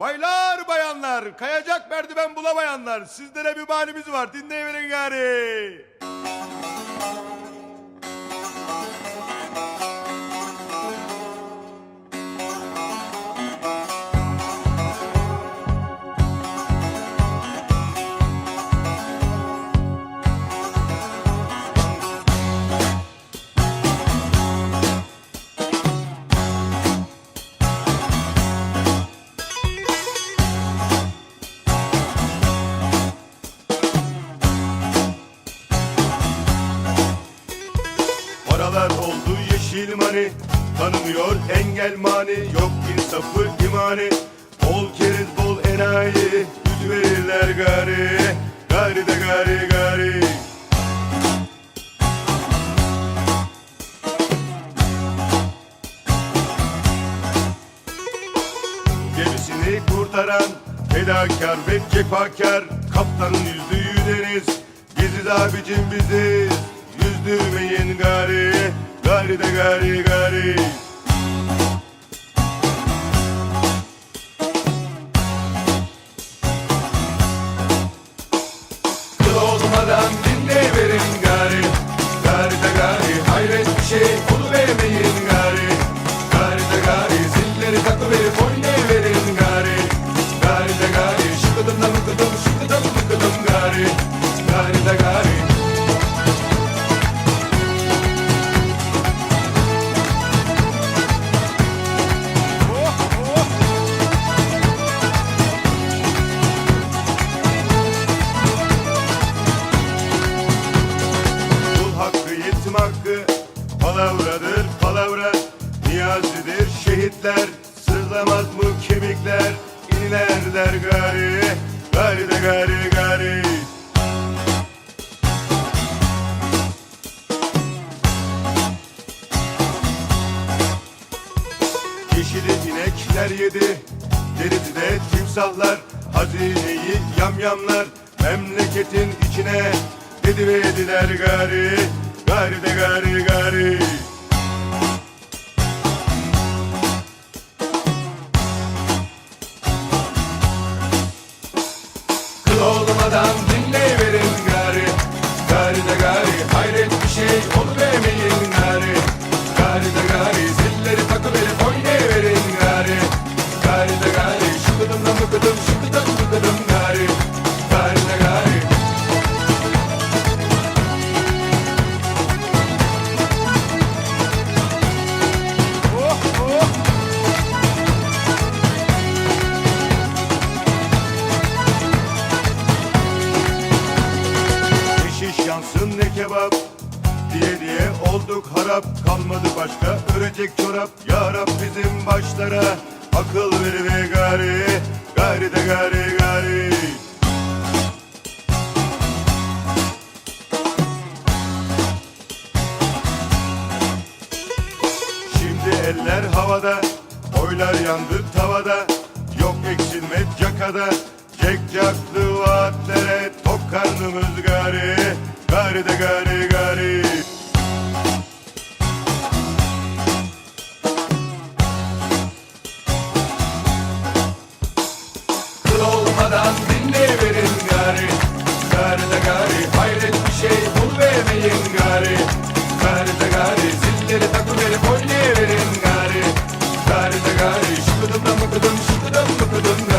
Baylar bayanlar, kayacak merdiven bulamayanlar, sizlere bir bahanemiz var, dinleyiverin gari. Oldu yeşil mani, tanımıyor engel mani, yok insafı imani. Bol keriz bol enayi, yüz verirler gari, gari de gari gari. Gemisini kurtaran fedakar ve cefakar Kaptanın yüzdüğü deniz Biziz abicim biziz Yüzdürmeyin gari Gari de gari gari. Kıl olmadan dinleyiverin gari. Gari de gari hayret bir şey Palavradır palavra Niyazidir şehitler Sızlamaz mı kemikler? İnerler gari Gari de gari gari. Yeşili inekler yedi Deridi de timsahlar. Hazineyi yamyamlar Memleketin içine. Dediverdiler gari Gari de gari gari olduk harap Kalmadı başka. Örecek çorap Ya Rab bizim başlara. Akıl ver ve gari Gari de gari gari. Şimdi eller havada Oylar yandı tavada. Yok eksilme cakada Cekcaklı vaatlere. Tok karnımız gari Gari de gari gari şıkıdım da mıkıdım şıkıdım mıkıdım